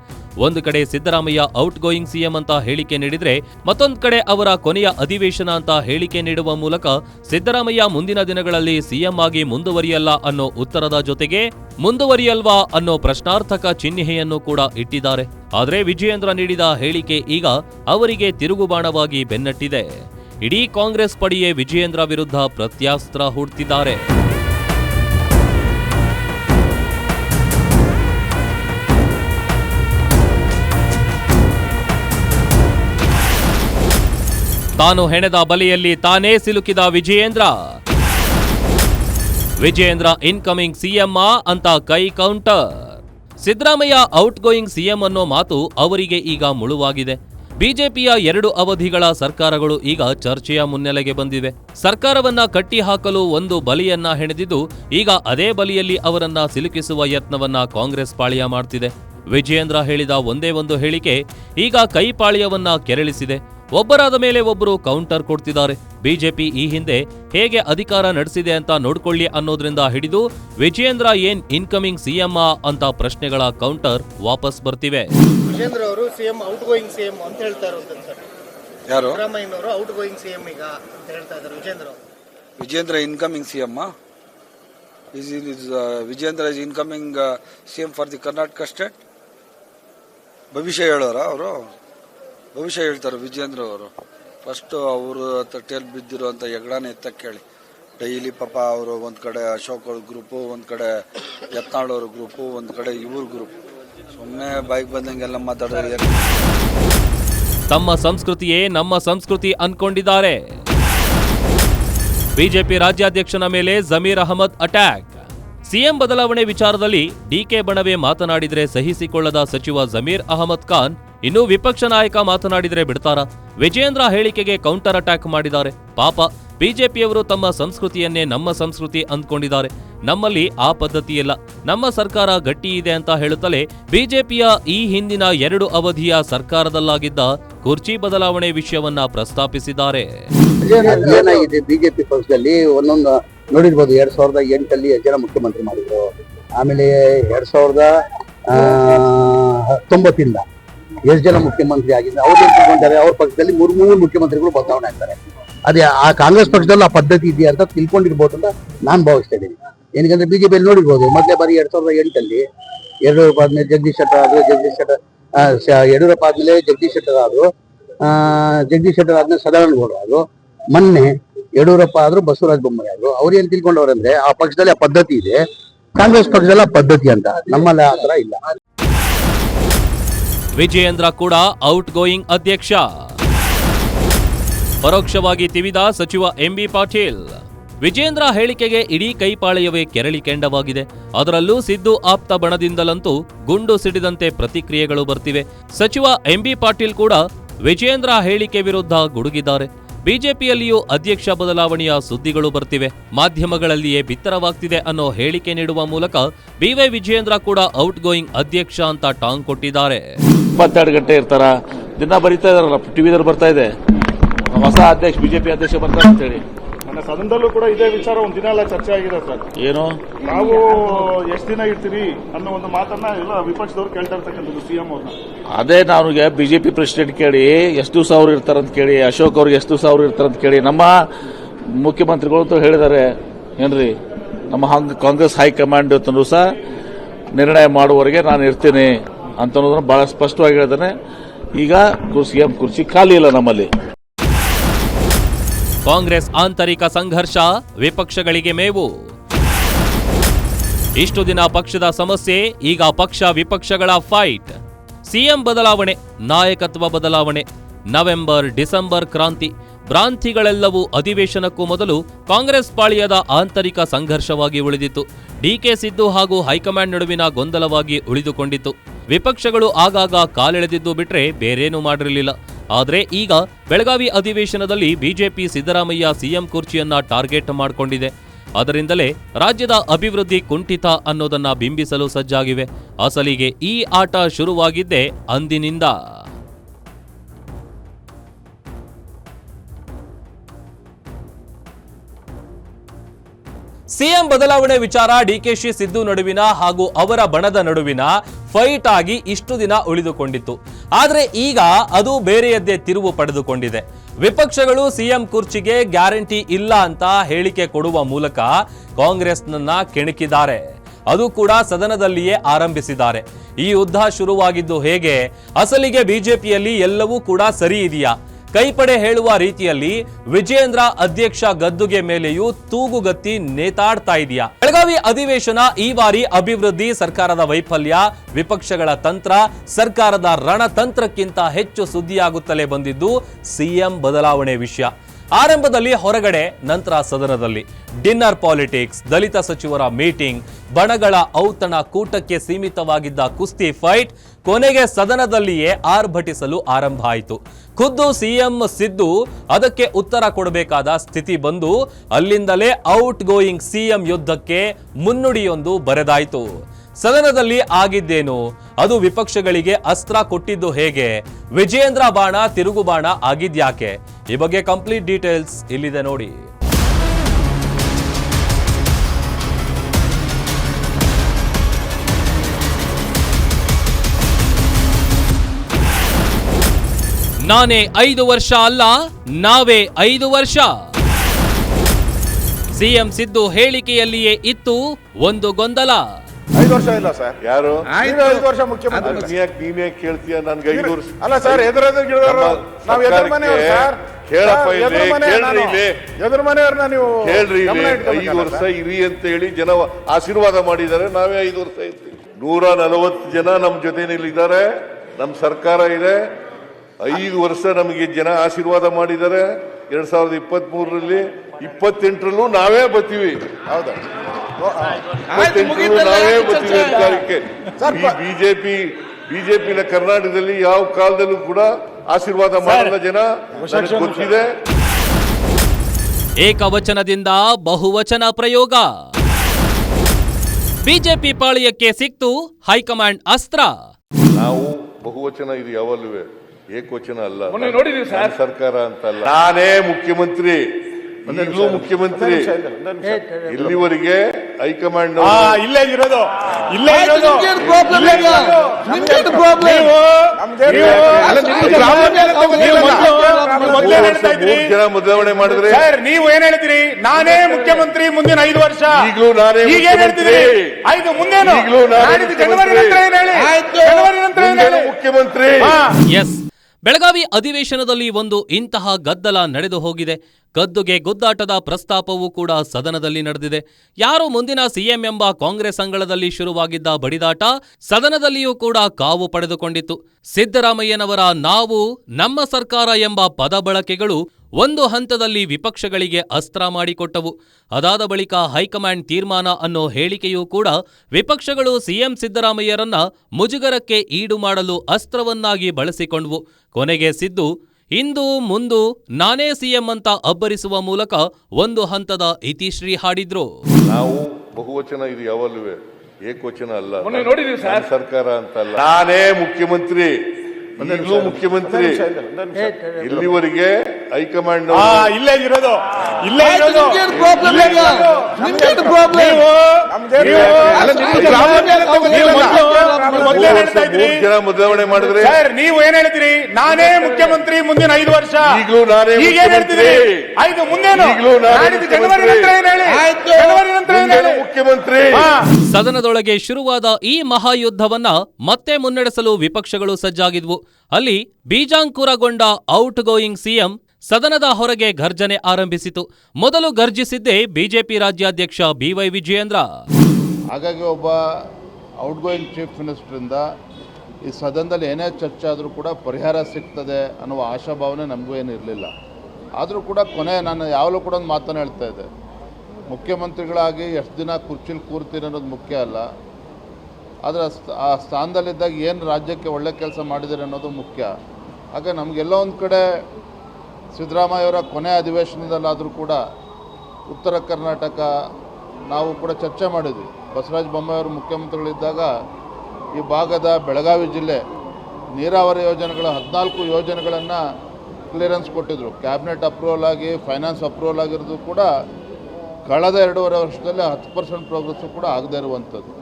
ಒಂದು ಕಡೆ ಸಿದ್ದರಾಮಯ್ಯ ಔಟ್ ಗೋಯಿಂಗ್ ಸಿಎಂ ಅಂತ ಹೇಳಿಕೆ ನೀಡಿದ್ರೆ, ಮತ್ತೊಂದು ಕಡೆ ಅವರ ಕೊನೆಯ ಅಧಿವೇಶನ ಅಂತ ಹೇಳಿಕೆ ನೀಡುವ ಮೂಲಕ ಸಿದ್ದರಾಮಯ್ಯ ಮುಂದಿನ ದಿನಗಳಲ್ಲಿ ಸಿಎಂ ಆಗಿ ಮುಂದುವರಿಯಲ್ಲ ಅನ್ನೋ ಉತ್ತರದ ಜೊತೆಗೆ ಮುಂದುವರಿಯಲ್ವಾ ಅನ್ನೋ ಪ್ರಶ್ನಾರ್ಥಕ ಚಿಹ್ನೆಯನ್ನು ಕೂಡ ಇಟ್ಟಿದ್ದಾರೆ. ಆದರೆ ವಿಜಯೇಂದ್ರ ನೀಡಿದ ಹೇಳಿಕೆ ಈಗ ಅವರಿಗೆ ತಿರುಗುಬಾಣವಾಗಿ ಬೆನ್ನಟ್ಟಿದೆ. ಇಡೀ ಕಾಂಗ್ರೆಸ್ ಪಡೆಯೇ ವಿಜಯೇಂದ್ರ ವಿರುದ್ಧ ಪ್ರತ್ಯಾಸ್ತ್ರ ಹೂಡ್ತಿದ್ದಾರೆ. ತಾನು ಹೆಣೆದ ಬಲೆಯಲ್ಲಿ ತಾನೇ ಸಿಲುಕಿದ ವಿಜಯೇಂದ್ರ. ವಿಜಯೇಂದ್ರ ಇನ್ಕಮಿಂಗ್ ಸಿಎಂ ಅಂತ ಕೈ counter Siddaramaiah outgoing CM ಅನ್ನೋ ಮಾತು ಅವರಿಗೆ ಈಗ ಮುಳುವಾಗಿದೆ. ಬಿಜೆಪಿಯ ಎರಡು ಅವಧಿಗಳ ಸರ್ಕಾರಗಳು ಈಗ ಚರ್ಚೆಯ ಮುನ್ನೆಲೆಗೆ ಬಂದಿವೆ. ಸರ್ಕಾರವನ್ನ ಕಟ್ಟಿಹಾಕಲು ಒಂದು ಬಲಿಯನ್ನ ಹೆಣೆದಿದ್ದು ಈಗ ಅದೇ ಬಲಿಯಲ್ಲಿ ಅವರನ್ನ ಸಿಲುಕಿಸುವ ಯತ್ನವನ್ನ ಕಾಂಗ್ರೆಸ್ ಪಾಳಿಯ ಮಾಡ್ತಿದೆ. ವಿಜಯೇಂದ್ರ ಹೇಳಿದ ಒಂದೇ ಒಂದು ಹೇಳಿಕೆ ಈಗ ಕೈಪಾಳ್ಯವನ್ನ ಕೆರಳಿಸಿದೆ. ಒಬ್ಬರಾದ ಮೇಲೆ ಒಬ್ಬರು ಕೌಂಟರ್ ಕೊಡ್ತಿದ್ದಾರೆ. ಬಿಜೆಪಿ ಈ ಹಿಂದೆ ಹೇಗೆ ಅಧಿಕಾರ ನಡೆಸಿದೆ ಅಂತ ನೋಡ್ಕೊಳ್ಳಿ ಅನ್ನೋದ್ರಿಂದ ಹಿಡಿದು ವಿಜಯೇಂದ್ರ ಏನ್ ಇನ್ಕಮಿಂಗ್ ಸಿಎಂ ಅಂತ ಪ್ರಶ್ನೆಗಳ ಕೌಂಟರ್ ವಾಪಸ್ ಬರ್ತಿವೆ. ವಿಜೇಂದ್ರ ಅವರು ಸಿಎಂ ಔಟ್ ಗೋಯಿಂಗ್ ಸಿಎಂ ಅಂತ ಹೇಳ್ತಾ ಇರೋದು ಸರ್. ಯಾರು? ಸಿದ್ದರಾಮಯ್ಯನವರು ಔಟ್ ಗೋಯಿಂಗ್ ಸಿಎಂ ಈಗ ಅಂತ ಹೇಳ್ತಾ ಇದ್ದಾರೆ ವಿಜೇಂದ್ರ ಅವರು. Vijayendra incoming C M is is Vijayendra is incoming C M for the Karnataka state ಭವಿಷ್ಯ ಹೇಳೋರ ಅವರು? ಭವಿಷ್ಯ ಹೇಳ್ತಾರೆ ವಿಜೇಂದ್ರ ಅವರು. ಫಸ್ಟ್ ಅವರು ತಟ್ಟೆಯಲ್ಲಿ ಬಿದ್ದಿರುವಂಥ ಹೆಗ್ಡಾನ ಎತ್ತಕ್ಕೆ ಕೇಳಿ. ಡೈಲಿ ಪಾಪ ಅವರು ಒಂದು ಕಡೆ ಅಶೋಕ್ ಅವ್ರ ಗ್ರೂಪು ಒಂದು ಕಡೆ ಯತ್ನಾಳ್ ಅವ್ರ ಗ್ರೂಪು ಒಂದು ಕಡೆ ಇವ್ರ ಗ್ರೂಪ್ ಸುಮ್ಮನೆ ಬೈಕ್ ಬಂದಂಗೆಲ್ಲ ಮಾತಾಡೋದು ತಮ್ಮ ಸಂಸ್ಕೃತಿಯೇ ನಮ್ಮ ಸಂಸ್ಕೃತಿ ಅನ್ಕೊಂಡಿದ್ದಾರೆ. ಬಿಜೆಪಿ ರಾಜ್ಯಾಧ್ಯಕ್ಷನ ಮೇಲೆ ಜಮೀರ್ ಅಹಮದ್ ಅಟ್ಯಾಕ್ ಸಿಎಂ ಬದಲಾವಣೆ ವಿಚಾರದಲ್ಲಿ ಡಿಕೆ ಬಣವೆ ಮಾತನಾಡಿದರೆ ಸಹಿಸಿಕೊಳ್ಳದ ಸಚಿವ ಜಮೀರ್ ಅಹಮದ್ ಖಾನ್ ಇನ್ನು ವಿಪಕ್ಷ ನಾಯಕ ಮಾತನಾಡಿದರೆ ಬಿಡ್ತಾರಾ? ವಿಜೇಂದ್ರ ಹೇಳಿಕೆಗೆ ಕೌಂಟರ್ ಅಟ್ಯಾಕ್ ಮಾಡಿದ್ದಾರೆ. ಪಾಪ, ಬಿಜೆಪಿಯವರು ತಮ್ಮ ಸಂಸ್ಕೃತಿಯನ್ನೇ ನಮ್ಮ ಸಂಸ್ಕೃತಿ ಅಂದ್ಕೊಂಡಿದ್ದಾರೆ. ನಮ್ಮಲ್ಲಿ ಆ ಪದ್ಧತಿ ಇಲ್ಲ ನಮ್ಮ ಸರ್ಕಾರ ಗಟ್ಟಿ ಇದೆ ಅಂತ ಹೇಳುತ್ತಲೇ ಬಿಜೆಪಿಯ ಈ ಹಿಂದಿನ ಎರಡು ಅವಧಿಯ ಸರ್ಕಾರದಲ್ಲಾಗಿದ್ದ ಕುರ್ಚಿ ಬದಲಾವಣೆ ವಿಷಯವನ್ನ ಪ್ರಸ್ತಾಪಿಸಿದ್ದಾರೆ. ಬಿಜೆಪಿ ಪಕ್ಷದಲ್ಲಿ ಒಂದೊಂದು ನೋಡಿರ್ಬೋದು, ಎರಡ್ ಸಾವಿರದ ಎಂಟಲ್ಲಿ ಜನ ಮುಖ್ಯಮಂತ್ರಿ ಮಾಡಿದ್ರು. ಆಮೇಲೆ ಎರಡ್ ಸಾವಿರದ ಹತ್ತೊಂಬತ್ತಿಂದ ಎಷ್ಟು ಜನ ಮುಖ್ಯಮಂತ್ರಿ ಆಗಿದ್ದಾರೆ, ಅವ್ರು ತಿಳ್ಕೊಂತಾರೆ ಅವ್ರ ಪಕ್ಷದಲ್ಲಿ ಮೂರು ಮೂರು ಮುಖ್ಯಮಂತ್ರಿಗಳು ಬದಲಾವಣೆ ಆಗ್ತಾರೆ. ಅದೇ ಆ ಕಾಂಗ್ರೆಸ್ ಪಕ್ಷದಲ್ಲಿ ಆ ಪದ್ಧತಿ ಇದೆಯಾ ಅಂತ ತಿಳ್ಕೊಂಡಿರ್ಬೋದು ಅಂತ ನಾನು ಭಾವಿಸ್ತಾ ಇದ್ದೀನಿ. ಏನಕ್ಕಂದ್ರೆ ಬಿಜೆಪಿಯಲ್ಲಿ ನೋಡಿರ್ಬೋದು, ಮೊದಲೇ ಬಾರಿ ಎರಡ್ ಸಾವಿರದ ಎಂಟಲ್ಲಿ ಯಡಿಯೂರಪ್ಪ ಆದ್ಮೇಲೆ ಜಗದೀಶ್ ಶೆಟ್ಟರ್ ಆದ್ರು, ಜಗದೀಶ್ ಶೆಟ್ಟರ್ ಯಡಿಯೂರಪ್ಪ ಆದ್ಮೇಲೆ ಜಗದೀಶ್ ಶೆಟ್ಟರ್ ಆದ್ರು ಜಗದೀಶ್ ಶೆಟ್ಟರ್ ಆದ್ಮೇಲೆ ಸದಾನಂದ ಗೌಡ ಆದ್ರು, ಮೊನ್ನೆ ಯಡಿಯೂರಪ್ಪ ಆದ್ರು ಬಸವರಾಜ ಬೊಮ್ಮಾಯಿ ಆದ್ರು. ಅವ್ರು ಏನ್ ತಿಳ್ಕೊಂಡವ್ರಂದ್ರೆ ಆ ಪಕ್ಷದಲ್ಲಿ ಆ ಪದ್ಧತಿ ಇದೆ, ಕಾಂಗ್ರೆಸ್ ಪಕ್ಷದಲ್ಲಿ ಪದ್ಧತಿ ಅಂತ. ನಮ್ಮಲ್ಲಿ ಆ ತರ ಇಲ್ಲ. ವಿಜಯೇಂದ್ರ ಕೂಡ ಔಟ್ ಗೋಯಿಂಗ್ ಅಧ್ಯಕ್ಷ. ಪರೋಕ್ಷವಾಗಿ ತಿವಿದ ಸಚಿವ ಎಂಬಿ ಪಾಟೀಲ್. ವಿಜೇಂದ್ರ ಹೇಳಿಕೆಗೆ ಇಡೀ ಕೈಪಾಳೆಯವೇ ಕೆರಳಿ ಕೆಂಡವಾಗಿದೆ. ಅದರಲ್ಲೂ ಸಿದ್ದು ಆಪ್ತ ಬಣದಿಂದಲಂತೂ ಗುಂಡು ಸಿಡಿದಂತೆ ಪ್ರತಿಕ್ರಿಯೆಗಳು ಬರ್ತಿವೆ. ಸಚಿವ ಎಂಬಿ ಪಾಟೀಲ್ ಕೂಡ ವಿಜೇಂದ್ರ ಹೇಳಿಕೆ ವಿರುದ್ಧ ಗುಡುಗಿದ್ದಾರೆ. ಬಿಜೆಪಿಯಲ್ಲಿಯೂ ಅಧ್ಯಕ್ಷ ಬದಲಾವಣೆಯ ಸುದ್ದಿಗಳು ಬರ್ತಿವೆ. ಮಾಧ್ಯಮಗಳಲ್ಲಿಯೇ ಬಿತ್ತರವಾಗ್ತಿದೆ ಅನ್ನೋ ಹೇಳಿಕೆ ನೀಡುವ ಮೂಲಕ ಬಿವೈ ವಿಜಯೇಂದ್ರ ಕೂಡ ಔಟ್ ಗೋಯಿಂಗ್ ಅಧ್ಯಕ್ಷ ಅಂತ ಟಾಂಗ್ ಕೊಟ್ಟಿದ್ದಾರೆ. ಇಪ್ಪತ್ತೆರಡು ಗಂಟೆ ಇರ್ತಾರ. ದಿನ ಬರೀತಾ ಇದಾರಲ್ಲ ಟಿವಿದಲ್ಲಿ ಬರ್ತಾ ಇದೆ. ಹೊಸ ಅಧ್ಯಕ್ಷ ಬಿಜೆಪಿ ಅಧ್ಯಕ್ಷ ಬರ್ತಾರೆ ಅಂತೇಳಿ ನನ್ನ ಸದನದಲ್ಲೂ ಕೂಡ ಇದೇ ವಿಚಾರ ಒಂದ್ ದಿನ ಎಲ್ಲ ಚರ್ಚೆ ಆಗಿದೆ ಸರ್. ಏನು? ನಾವು ಎಷ್ಟು ದಿನ ಇರ್ತೀರಿ ಅನ್ನೋ ಒಂದು ಮಾತನ್ನ ಎಲ್ಲ ವಿಪಕ್ಷದವ್ರು ಕೇಳ್ತಾ ಇರ್ತಕ್ಕಂಥದ್ದು ಸಿಎಂ ಅವ್ರನ್ನ. ಅದೇ ನನಗೆ ಬಿಜೆಪಿ ಪ್ರೆಸಿಡೆಂಟ್ ಕೇಳಿ ಎಷ್ಟು ದಿವಸ ಅವ್ರು ಇರ್ತಾರಂತ ಕೇಳಿ ಅಶೋಕ್ ಅವ್ರಿಗೆ ಎಷ್ಟು ದಿವಸ ಅವ್ರು ಇರ್ತಾರಂತ ಕೇಳಿ ನಮ್ಮ ಮುಖ್ಯಮಂತ್ರಿಗಳು ಅಂತೂ ಹೇಳಿದ್ದಾರೆ. ಏನ್ರಿ? ನಮ್ಮ ಹಂಗ್ ಕಾಂಗ್ರೆಸ್ ಹೈಕಮಾಂಡ್ ಅಂತಲೂ ಸಹ ನಿರ್ಣಯ ಮಾಡುವವರೆಗೆ ನಾನು ಇರ್ತೀನಿ. ಅಂತ ಅನ್ನೋದನ್ನ ಬಹಳ ಸ್ಪಷ್ಟವಾಗಿ ಹೇಳ್ತಾನೆ ಈಗ ಸಿಎಂ ಕುರ್ಚಿ ಖಾಲಿ ಇಲ್ಲ ನಮ್ಮಲ್ಲಿ. ಕಾಂಗ್ರೆಸ್ ಆಂತರಿಕ ಸಂಘರ್ಷ ವಿಪಕ್ಷಗಳಿಗೆ ಮೇವು. ಇಷ್ಟು ದಿನ ಪಕ್ಷದ ಸಮಸ್ಯೆ, ಈಗ ಪಕ್ಷ ವಿಪಕ್ಷಗಳ ಫೈಟ್ ಸಿಎಂ ಬದಲಾವಣೆ, ನಾಯಕತ್ವ ಬದಲಾವಣೆ. ನವೆಂಬರ್, ಡಿಸೆಂಬರ್ ಕ್ರಾಂತಿ. ಭ್ರಾಂತಿಗಳೆಲ್ಲವೂ ಅಧಿವೇಶನಕ್ಕೂ ಮೊದಲು ಕಾಂಗ್ರೆಸ್ ಪಾಳಿಯದ ಆಂತರಿಕ ಸಂಘರ್ಷವಾಗಿ ಉಳಿದಿತ್ತು. ಡಿಕೆ ಸಿದ್ದು ಹಾಗೂ ಹೈಕಮಾಂಡ್ ನಡುವಿನ ಗೊಂದಲವಾಗಿ ಉಳಿದುಕೊಂಡಿತ್ತು. ವಿಪಕ್ಷಗಳು ಆಗಾಗ ಕಾಲೆಳೆದಿದ್ದು ಬಿಟ್ರೆ ಬೇರೇನೂ ಮಾಡಿರಲಿಲ್ಲ. ಆದರೆ ಈಗ ಬೆಳಗಾವಿ ಅಧಿವೇಶನದಲ್ಲಿ ಬಿಜೆಪಿ ಸಿದ್ದರಾಮಯ್ಯ ಸಿಎಂ ಕುರ್ಚಿಯನ್ನ ಟಾರ್ಗೆಟ್ ಮಾಡಿಕೊಂಡಿದೆ. ಅದರಿಂದಲೇ ರಾಜ್ಯದ ಅಭಿವೃದ್ಧಿ ಕುಂಠಿತ ಅನ್ನೋದನ್ನ ಬಿಂಬಿಸಲು ಸಜ್ಜಾಗಿವೆ. ಅಸಲಿಗೆ ಈ ಆಟ ಶುರುವಾಗಿದ್ದೇ ಅಂದಿನಿಂದ. ಸಿಎಂ ಬದಲಾವಣೆ ವಿಚಾರ ಡಿಕೆಶಿ ಸಿದ್ದು ನಡುವಿನ ಹಾಗೂ ಅವರ ಬಣದ ನಡುವಿನ ಫೈಟ್ ಆಗಿ ಇಷ್ಟು ದಿನ ಉಳಿದುಕೊಂಡಿತ್ತು. ಆದರೆ ಈಗ ಅದು ಬೇರೆಯದ್ದೇ ತಿರುವು ಪಡೆದುಕೊಂಡಿದೆ. ವಿಪಕ್ಷಗಳು ಸಿಎಂ ಕುರ್ಚಿಗೆ ಗ್ಯಾರಂಟಿ ಇಲ್ಲ ಅಂತ ಹೇಳಿಕೆ ಕೊಡುವ ಮೂಲಕ ಕಾಂಗ್ರೆಸ್ನನ್ನ ಕೆಣಕಿದ್ದಾರೆ. ಅದು ಕೂಡ ಸದನದಲ್ಲಿಯೇ ಆರಂಭಿಸಿದ್ದಾರೆ. ಈ ಯುದ್ಧ ಶುರುವಾಗಿದ್ದು ಹೇಗೆ? ಅಸಲಿಗೆ ಬಿಜೆಪಿಯಲ್ಲಿ ಎಲ್ಲವೂ ಕೂಡ ಸರಿ ಇದೆಯಾ? ಕೈಪಡೆ ಹೇಳುವ ರೀತಿಯಲ್ಲಿ ವಿಜೇಂದ್ರ ಅಧ್ಯಕ್ಷ ಗದ್ದುಗೆ ಮೇಲೆಯೂ ತೂಗುಗತ್ತಿ ನೇತಾಡ್ತಾ ಇದೆಯಾ? ಬೆಳಗಾವಿ ಅಧಿವೇಶನ ಈ ಬಾರಿ ಅಭಿವೃದ್ಧಿ ಸರ್ಕಾರದ ವೈಫಲ್ಯ, ವಿಪಕ್ಷಗಳ ತಂತ್ರ, ಸರ್ಕಾರದ ರಣತಂತ್ರಕ್ಕಿಂತ ಹೆಚ್ಚು ಸುದ್ದಿಯಾಗುತ್ತಲೇ ಬಂದಿದ್ದು ಸಿಎಂ ಬದಲಾವಣೆ ವಿಷಯ. ಆರಂಭದಲ್ಲಿ ಹೊರಗಡೆ, ನಂತರ ಸದನದಲ್ಲಿ. ಡಿನ್ನರ್ ಪಾಲಿಟಿಕ್ಸ್, ದಲಿತ ಸಚಿವರ ಮೀಟಿಂಗ್, ಬಣಗಳ ಔತಣ ಕೂಟಕ್ಕೆ ಸೀಮಿತವಾಗಿದ್ದ ಕುಸ್ತಿ ಫೈಟ್ ಕೊನೆಗೆ ಸದನದಲ್ಲಿಯೇ ಆರ್ಭಟಿಸಲು ಆರಂಭ ಆಯಿತು. ಖುದ್ದು ಸಿಎಂ ಸಿದ್ದು ಅದಕ್ಕೆ ಉತ್ತರ ಕೊಡಬೇಕಾದ ಸ್ಥಿತಿ ಬಂದು ಅಲ್ಲಿಂದಲೇ ಔಟ್ ಗೋಯಿಂಗ್ ಸಿಎಂ ಯುದ್ಧಕ್ಕೆ ಮುನ್ನುಡಿಯೊಂದು ಬರೆದಾಯಿತು. ಸದನದಲ್ಲಿ ಆಗಿದ್ದೇನು? ಅದು ವಿಪಕ್ಷಗಳಿಗೆ ಅಸ್ತ್ರ ಕೊಟ್ಟಿದ್ದು ಹೇಗೆ? ವಿಜೇಂದ್ರ ಬಾಣ ತಿರುಗು ಬಾಣ ಆಗಿದ್ಯಾಕೆ? ಈ ಬಗ್ಗೆ ಕಂಪ್ಲೀಟ್ ಡೀಟೇಲ್ಸ್ ಇಲ್ಲಿದೆ ನೋಡಿ. ನಾನೇ ಐದು ವರ್ಷ ಅಲ್ಲ, ನಾವೇ ಐದು ವರ್ಷ. ಸಿಎಂ ಸಿದ್ದು ಹೇಳಿಕೆಯಲ್ಲಿಯೇ ಇತ್ತು ಒಂದು ಗೊಂದಲ. ಐದು ವರ್ಷ ಇಲ್ಲ ಸರ್. ಯಾರು? ನೀವೇ ಐದು ವರ್ಷ ಮುಖ್ಯಮಂತ್ರಿ. ನೀನೇ ಯಾಕೆ ನೀನ್ ಕೇಳ್ತೀಯ ನನ್ಗೆ ಐದು ವರ್ಷ ಅಲ್ಲ ಸರ್ ಎದುರೆದುರು ಗಿಡದವರು ನಾವು ಎದುರು ಮನೆಯವರು ಸರ್. ಕೇಳಪ್ಪ ಇಲ್ಲಿ, ಎದುರು ಕೇಳ್ರಿ. ಇಲ್ಲಿ. ಎದುರು ಮನೆಯವ್ರನ್ನ ನೀವು ಹೇಳ್ರಿ ಗಮನ ಇಲ್ಲಿ, ಇಟ್ಕೊಬೇಕಲ್ಲ ಐದು ವರ್ಷ ಸರ್? ಇರಿ ಅಂತ ಹೇಳಿ ಜನ ಆಶೀರ್ವಾದ ಮಾಡಿದ್ದಾರೆ. ನಾವೇ ಐದು ವರ್ಷ ಇರ್ತೀವಿ. ನೂರ ನಲವತ್ತು ಜನ ನಮ್ಮ ಜೊತೆನಲ್ಲಿ ಇದ್ದಾರೆ ನಮ್ಮ ಸರ್ಕಾರ ಇದೆ. ಐದು ವರ್ಷ ನಮಗೆ ಜನ ಆಶೀರ್ವಾದ ಮಾಡಿದ್ದಾರೆ. ಎರಡ್ ಸಾವಿರದ ಇಪ್ಪತ್ತ್ ಮೂರರಲ್ಲಿ ಇಪ್ಪತ್ತೆಂಟರಲ್ಲೂ ನಾವೇ ಬರ್ತೀವಿ ಹೌದಾ. ನಾವೇ ಬರ್ತೀವಿ ಅಧಿಕಾರಕ್ಕೆ ಬಿಜೆಪಿ ಬಿಜೆಪಿನ ಕರ್ನಾಟಕದಲ್ಲಿ ಯಾವ ಕಾಲದಲ್ಲೂ ಕೂಡ ಆಶೀರ್ವಾದ ಮಾಡಿದ ಜನ. ಗೊತ್ತಿದೆ. ಏಕವಚನದಿಂದ ಬಹುವಚನ ಪ್ರಯೋಗ. ಬಿಜೆಪಿ ಪಾಳಿಯಕ್ಕೆ ಸಿಕ್ತು ಹೈಕಮಾಂಡ್ ಅಸ್ತ್ರ. ನಾವು ಬಹುವಚನ ಇದು ಯಾವಲ್ಲೂ ಏಕವಚನ ಅಲ್ಲ. ಸರ್ಕಾರ ಅಂತಲ್ಲ ನಾನೇ ಮುಖ್ಯಮಂತ್ರಿ. ಈಗಲೂ ಮುಖ್ಯಮಂತ್ರಿ ಇಲ್ಲಿವರೆಗೆ ಹೈಕಮಾಂಡ್ ಆ, ಇಲ್ಲೇ ಇರೋದು. ಇಲ್ಲೇ ಇರೋದು. ಜನ ಬದಲಾವಣೆ ಮಾಡಿದ್ರೆ ಸರ್ ನೀವು ಏನ್ ಹೇಳ್ತೀರಿ? ನಾನೇ ಮುಖ್ಯಮಂತ್ರಿ ಮುಂದಿನ ಐದು ವರ್ಷ. ಈಗಲೂ ನಾನೇ ಈಗ ಏನ್ ಹೇಳ್ತೀರಿ. ಐದು ಮುಂದೇನು? ಈಗಲೂ ನಾನೇ ಜನವರಿ ಮುಖ್ಯಮಂತ್ರಿ. ನಂತರ ಏನ್ ಹೇಳಿ? ಜನವರಿ ನಂತರ ಏನ್ ಹೇಳಿ? ಮುಖ್ಯಮಂತ್ರಿ. ಹಾ. ಎಸ್ ಬೆಳಗಾವಿ ಅಧಿವೇಶನದಲ್ಲಿ ಒಂದು ಇಂತಹ ಗದ್ದಲ ನಡೆದು ಹೋಗಿದೆ. ಗದ್ದುಗೆ ಗುದ್ದಾಟದ ಪ್ರಸ್ತಾಪವೂ ಕೂಡ ಸದನದಲ್ಲಿ ನಡೆದಿದೆ. ಯಾರು ಮುಂದಿನ ಸಿಎಂ ಎಂಬ ಕಾಂಗ್ರೆಸ್ ಅಂಗಳದಲ್ಲಿ ಶುರುವಾಗಿದ್ದ ಬಡಿದಾಟ ಸದನದಲ್ಲಿಯೂ ಕೂಡ ಕಾವು ಪಡೆದುಕೊಂಡಿತ್ತು. ಸಿದ್ದರಾಮಯ್ಯನವರ ನಾವು ನಮ್ಮ ಸರ್ಕಾರ ಎಂಬ ಪದ ಬಳಕೆಗಳು ಒಂದು ಹಂತದಲ್ಲಿ ವಿಪಕ್ಷಗಳಿಗೆ ಅಸ್ತ್ರ ಮಾಡಿಕೊಟ್ಟವು. ಅದಾದ ಬಳಿಕ ಹೈಕಮಾಂಡ್ ತೀರ್ಮಾನ ಅನ್ನೋ ಹೇಳಿಕೆಯೂ ಕೂಡ ವಿಪಕ್ಷಗಳು ಸಿಎಂ ಸಿದ್ದರಾಮಯ್ಯರನ್ನ ಮುಜುಗರಕ್ಕೆ ಈಡು ಮಾಡಲು ಅಸ್ತ್ರವನ್ನಾಗಿ ಬಳಸಿಕೊಂಡ್ವು. ಕೊನೆಗೆ ಸಿದ್ದು ಇಂದು ಮುಂದು ನಾನೇ ಸಿಎಂ ಅಂತ ಅಬ್ಬರಿಸುವ ಮೂಲಕ ಒಂದು ಹಂತದ ಇತಿಶ್ರೀ ಹಾಡಿದ್ರು. ನಾವು ಬಹುವಚನ ಇದು ಯಾವಲ್ಲೂ ಏಕವಚನ ಅಲ್ಲ. ಸರ್ಕಾರ ಅಂತಲ್ಲ ನಾನೇ ಮುಖ್ಯಮಂತ್ರಿ. ಈಗಲೂ ಮುಖ್ಯಮಂತ್ರಿ ಇಲ್ಲಿವರೆಗೆ ಹೈಕಮಾಂಡ್ ಆ, ಇಲ್ಲೇ ಇರೋದು. ಇಲ್ಲೇ ಇರೋದು. ಜನ ಬದಲಾವಣೆ ಮಾಡಿದ್ರೆ ಸರ್ ನೀವು ಏನ್ ಹೇಳ್ತೀರಿ? ನಾನೇ ಮುಖ್ಯಮಂತ್ರಿ ಮುಂದಿನ ಐದು ವರ್ಷ. ಈಗಲೂ ನಾನೇ ಈಗ ಏನ್ ಹೇಳ್ತೀರಿ. ಐದು ಮುಂದೇನು? ಈಗಲೂ ಜನವರಿ ನಂತರ ಏನ್ ಹೇಳಿ? ಜನವರಿ ನಂತರ ಏನ್ ಹೇಳಿ? ಮುಖ್ಯಮಂತ್ರಿ? ಸದನದೊಳಗೆ ಶುರುವಾದ ಈ ಮಹಾಯುದ್ಧವನ್ನ ಮತ್ತೆ ಮುನ್ನಡೆಸಲು ವಿಪಕ್ಷಗಳು ಸಜ್ಜಾಗಿದ್ವು. ಅಲ್ಲಿ ಬೀಜಾಂಕುರಗೊಂಡ ಔಟ್ ಗೋಯಿಂಗ್ ಸಿಎಂ ಸದನದ ಹೊರಗೆ ಗರ್ಜನೆ ಆರಂಭಿಸಿತು. ಮೊದಲು ಗರ್ಜಿಸಿದ್ದೇ ಬಿಜೆಪಿ ರಾಜ್ಯಾಧ್ಯಕ್ಷ ಬಿವೈ ವಿಜಯೇಂದ್ರ. ಹಾಗಾಗಿ ಒಬ್ಬ ಔಟ್ ಗೋಯಿಂಗ್ ಚೀಫ್ ಮಿನಿಸ್ಟ್ರಿಂದ ಈ ಸದನದಲ್ಲಿ ಏನೇ ಚರ್ಚೆ ಆದರೂ ಕೂಡ ಪರಿಹಾರ ಸಿಗ್ತದೆ ಅನ್ನುವ ಆಶಾಭಾವನೆ ನಮಗೂ ಏನು ಇರಲಿಲ್ಲ. ಆದರೂ ಕೂಡ ಕೊನೆ ನಾನು ಯಾವಾಗಲೂ ಕೂಡ ಒಂದು ಮಾತನ್ನು ಹೇಳ್ತಾ ಇದ್ದೆ. ಮುಖ್ಯಮಂತ್ರಿಗಳಾಗಿ ಎಷ್ಟು ದಿನ ಕುರ್ಚಿಲಿ ಕೂರ್ತೀನಿ ಅನ್ನೋದು ಮುಖ್ಯ ಅಲ್ಲ. ಆದರೆ ಆ ಸ್ಥ- ಆ ಸ್ಥಾನದಲ್ಲಿದ್ದಾಗ ಏನು ರಾಜ್ಯಕ್ಕೆ ಒಳ್ಳೆ ಕೆಲಸ ಮಾಡಿದ್ದಾರೆ ಅನ್ನೋದು ಮುಖ್ಯ. ಹಾಗೆ ನಮಗೆಲ್ಲ ಒಂದು ಕಡೆ ಸಿದ್ದರಾಮಯ್ಯವರ ಕೊನೆ ಅಧಿವೇಶನದಲ್ಲಾದರೂ ಕೂಡ ಉತ್ತರ ಕರ್ನಾಟಕ ನಾವು ಕೂಡ ಚರ್ಚೆ ಮಾಡಿದ್ವಿ. ಬಸವರಾಜ ಬೊಮ್ಮಾಯಿಯವರು ಮುಖ್ಯಮಂತ್ರಿಗಳಿದ್ದಾಗ ಈ ಭಾಗದ ಬೆಳಗಾವಿ ಜಿಲ್ಲೆ ನೀರಾವರಿ ಯೋಜನೆಗಳ ಹದಿನಾಲ್ಕು ಯೋಜನೆಗಳನ್ನು ಕ್ಲಿಯರೆನ್ಸ್ ಕೊಟ್ಟಿದ್ದರು ಕ್ಯಾಬಿನೆಟ್ ಅಪ್ರೂವಲ್ ಆಗಿ, ಫೈನಾನ್ಸ್ ಅಪ್ರೂವಲ್ ಆಗಿರೋದು ಕೂಡ ಕಳೆದ ಎರಡೂವರೆ ವರ್ಷದಲ್ಲಿ ಹತ್ತು ಪರ್ಸೆಂಟ್ ಪ್ರೋಗ್ರೆಸ್ಸು ಕೂಡ ಆಗದೇ ಇರುವಂಥದ್ದು.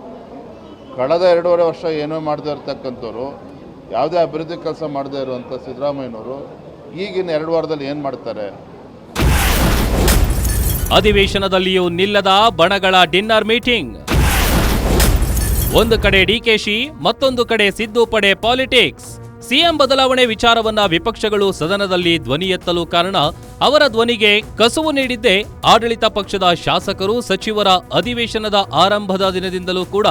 ಕಳೆದ ಎರಡೂವರೆ ವರ್ಷ ಏನೋ ಮಾಡದೇ ಇರ್ತಕ್ಕಂಥವ್ರು, ಯಾವುದೇ ಅಭಿವೃದ್ಧಿ ಕೆಲಸ ಮಾಡದೇ ಇರುವಂಥ ಸಿದ್ದರಾಮಯ್ಯನವರು ಈಗಿನ ಎರಡು ವಾರದಲ್ಲಿ ಏನು ಮಾಡ್ತಾರೆ? ಅಧಿವೇಶನದಲ್ಲಿಯೂ ನಿಲ್ಲದ ಬಣಗಳ ಡಿನ್ನರ್ ಮೀಟಿಂಗ್. ಒಂದು ಕಡೆ ಡಿಕೆಶಿ ಮತ್ತೊಂದು ಕಡೆ ಸಿದ್ದು ಪಡೆ ಪಾಲಿಟಿಕ್ಸ್. ಸಿಎಂ ಬದಲಾವಣೆ ವಿಚಾರವನ್ನ ವಿಪಕ್ಷಗಳು ಸದನದಲ್ಲಿ ಧ್ವನಿ ಎತ್ತಲು ಕಾರಣ ಅವರ ಧ್ವನಿಗೆ ಕಸುವು ನೀಡಿದ್ದೇ ಆಡಳಿತ ಪಕ್ಷದ ಶಾಸಕರು, ಸಚಿವರ ಅಧಿವೇಶನದ ಆರಂಭದ ದಿನದಿಂದಲೂ ಕೂಡ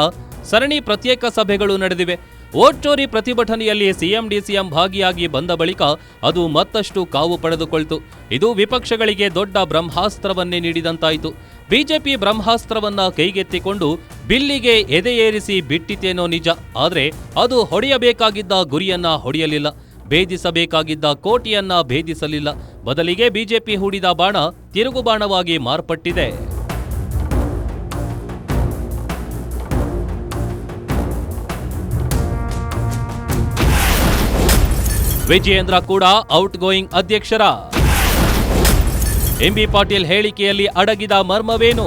ಸರಣಿ ಪ್ರತ್ಯೇಕ ಸಭೆಗಳು ನಡೆದಿವೆ. ವೋಟ್ ಚೋರಿ ಪ್ರತಿಭಟನೆಯಲ್ಲಿ ಸಿಎಂ ಭಾಗಿಯಾಗಿ ಬಂದ ಬಳಿಕ ಅದು ಮತ್ತಷ್ಟು ಕಾವು ಪಡೆದುಕೊಳ್ತು. ಇದು ವಿಪಕ್ಷಗಳಿಗೆ ದೊಡ್ಡ ಬ್ರಹ್ಮಾಸ್ತ್ರವನ್ನೇ ನೀಡಿದಂತಾಯಿತು. ಬಿಜೆಪಿ ಬ್ರಹ್ಮಾಸ್ತ್ರವನ್ನ ಕೈಗೆತ್ತಿಕೊಂಡು ಬಿಲ್ಲಿಗೆ ಎದೆಯೇರಿಸಿ ಬಿಟ್ಟಿತೇನೋ ನಿಜ, ಆದರೆ ಅದು ಹೊಡೆಯಬೇಕಾಗಿದ್ದ ಗುರಿಯನ್ನ ಹೊಡೆಯಲಿಲ್ಲ. ಭೇದಿಸಬೇಕಾಗಿದ್ದ ಕೋಟಿಯನ್ನ ಭೇದಿಸಲಿಲ್ಲ. ಬದಲಿಗೆ ಬಿಜೆಪಿ ಹೂಡಿದ ಬಾಣ ತಿರುಗುಬಾಣವಾಗಿ ಮಾರ್ಪಟ್ಟಿದೆ. ವಿಜಯೇಂದ್ರ ಕೂಡ ಔಟ್ ಗೋಯಿಂಗ್ ಅಧ್ಯಕ್ಷರ. ಎಂಬಿ ಪಾಟೀಲ್ ಹೇಳಿಕೆಯಲ್ಲಿ ಅಡಗಿದ ಮರ್ಮವೇನು?